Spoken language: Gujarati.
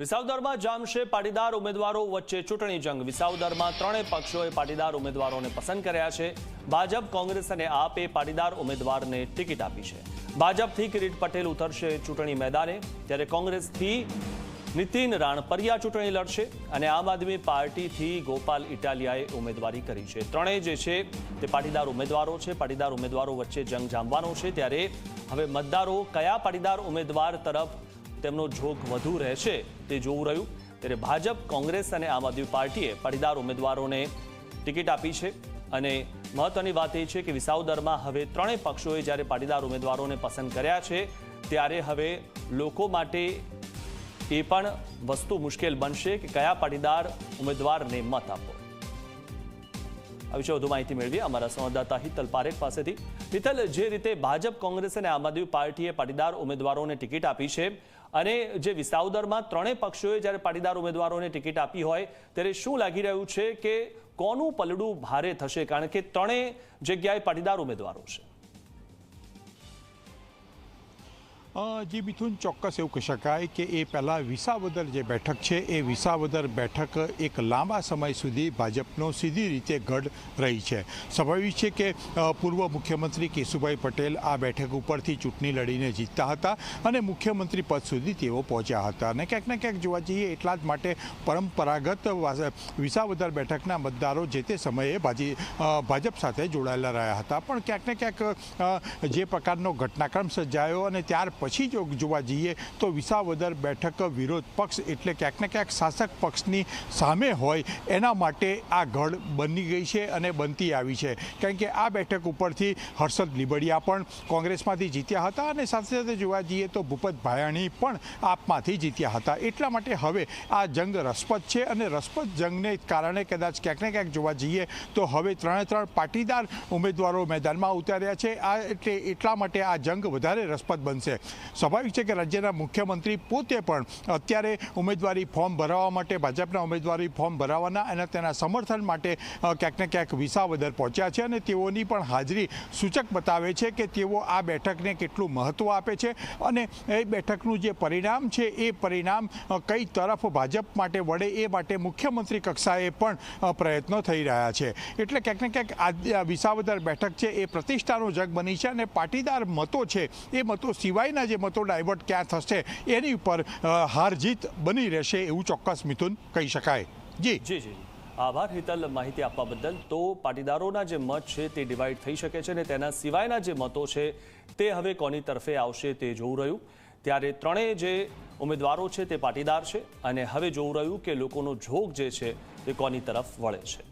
વિસાવદરમાં જામશે પાટીદાર ઉમેદવારો વચ્ચે ચૂંટણી જંગ. વિસાવદરમાં ત્રણેય પક્ષોએ પાટીદાર ઉમેદવારોને પસંદ કર્યા છે. ભાજપ, કોંગ્રેસ અને આપે પાટીદાર ઉમેદવારને ટિકિટ આપી છે. ભાજપથી કિરીટ પટેલ ઉતરશે ચૂંટણી મેદાને. ત્યારે કોંગ્રેસથી નીતિન રાણપરિયા ચૂંટણી લડશે અને આમ આદમી પાર્ટીથી ગોપાલ ઇટાલિયાએ ઉમેદવારી કરી છે. ત્રણેય જે છે તે પાટીદાર ઉમેદવારો છે. પાટીદાર ઉમેદવારો વચ્ચે જંગ જામવાનો છે. ત્યારે હવે મતદારો કયા પાટીદાર ઉમેદવાર તરફ તેમનો જોગ વધુ રહેશે તે જોવું રહ્યું. ત્યારે ભાજપ, કોંગ્રેસ અને આમ આદમી પાર્ટીએ પાટીદાર ઉમેદવારોને ટિકિટ આપી છે. અને મહત્વની વાત એ છે કે વિસાવદરમાં હવે ત્રણેય પક્ષોએ જ્યારે પાટીદાર ઉમેદવારોને પસંદ કર્યા છે, ત્યારે હવે લોકો માટે એ પણ વસ્તુ મુશ્કેલ બનશે કે કયા પાટીદાર ઉમેદવારને મત આપો. આ વિશે વધુ માહિતી મેળવીએ અમારા સંવાદદાતા હિતલ પારેખ પાસેથી. હિતલ, જે રીતે ભાજપ, કોંગ્રેસ અને આમ આદમી પાર્ટીએ પાટીદાર ઉમેદવારોને ટિકિટ આપી છે અને જે વિસાવદરમાં ત્રણેય પક્ષોએ જ્યારે પાટીદાર ઉમેદવારોને ટિકિટ આપી હોય, ત્યારે શું લાગી રહ્યું છે કે કોનું પલડું ભારે થશે? કારણ કે ત્રણેય જગ્યાએ પાટીદાર ઉમેદવારો છે. જી મિથુન ચોક્કસ એવું કહી શકાય કે એ પહેલાં વિસાવદર જે બેઠક છે, એ વિસાવદર બેઠક એક લાંબા સમય સુધી ભાજપનો સીધી રીતે ગઢ રહી છે. સ્વાભાવિક છે કે પૂર્વ મુખ્યમંત્રી કેશુભાઈ પટેલ આ બેઠક ઉપરથી ચૂંટણી લડીને જીતતા હતા અને મુખ્યમંત્રી પદ સુધી તેઓ પહોંચ્યા હતા. અને ક્યાંક ને ક્યાંક જોવા જઈએ એટલા જ માટે પરંપરાગત વિસાવદર બેઠકના મતદારો જે તે સમયે ભાજી ભાજપ સાથે જોડાયેલા રહ્યા હતા. પણ ક્યાંક ને ક્યાંક જે પ્રકારનો ઘટનાક્રમ સર્જાયો અને ત્યાર પછી જો જોવા જઈએ તો વિસાવદર બેઠક વિરોધ પક્ષ એટલે ક્યાંક ને ક્યાંક શાસક પક્ષની સામે હોય એના માટે આ ગઢ બની ગઈ છે અને બનતી આવી છે. કારણ કે આ બેઠક ઉપરથી હર્ષદ લીબડિયા પણ કોંગ્રેસમાંથી જીત્યા હતા અને સાથે સાથે જોવા જઈએ તો ભૂપત ભાયાણી પણ આપમાંથી જીત્યા હતા. એટલા માટે હવે આ જંગ રસપદ છે અને રસપદ જંગને કારણે કદાચ ક્યાંક ને ક્યાંક જોવા જઈએ તો હવે ત્રણે ત્રણ પાટીદાર ઉમેદવારો મેદાનમાં ઉતાર્યા છે. આ એટલે એટલા માટે આ જંગ વધારે રસપદ બનશે. સ્વાભાવિક છે કે રાજ્યના મુખ્યમંત્રી પોતે પણ અત્યારે ઉમેદવારી ફોર્મ ભરાવવા માટે, ભાજપના ઉમેદવારી ફોર્મ ભરાવવાના અને તેના સમર્થન માટે ક્યાંક ને ક્યાંક વિસાવદર પહોંચ્યા છે અને તેઓની પણ હાજરી સૂચક બતાવે છે કે તેઓ આ બેઠકને કેટલું મહત્ત્વ આપે છે અને એ બેઠકનું જે પરિણામ છે, એ પરિણામ કઈ તરફ ભાજપ માટે વળે એ માટે મુખ્યમંત્રી કક્ષાએ પણ પ્રયત્નો થઈ રહ્યા છે. એટલે ક્યાંક ને ક્યાંક આ વિસાવદર બેઠક છે એ પ્રતિષ્ઠાનો જગ બની છે અને પાટીદાર મતો છે, એ મતો સિવાયના જે મતો ડાયવર્ટ ક્યાં થશે, એની ઉપર હાર જીત બની રહેશે એવું ચોક્કસ મિથુન કહી શકાય. જી. જી જી આભાર હિતલ માહિતી આપવા બદલ. તો પાટીદારોના જે મત છે તે ડિવાઈડ થઈ શકે છે અને તેના સિવાયના જે મતો છે તે હવે કોની તરફે આવશે તે જોવું રહ્યું. ત્યારે ત્રણેય જે ઉમેદવારો છે તે પાટીદાર છે અને હવે જોવું રહ્યું કે લોકોનો જોગ જે છે તે કોની તરફ વળે છે.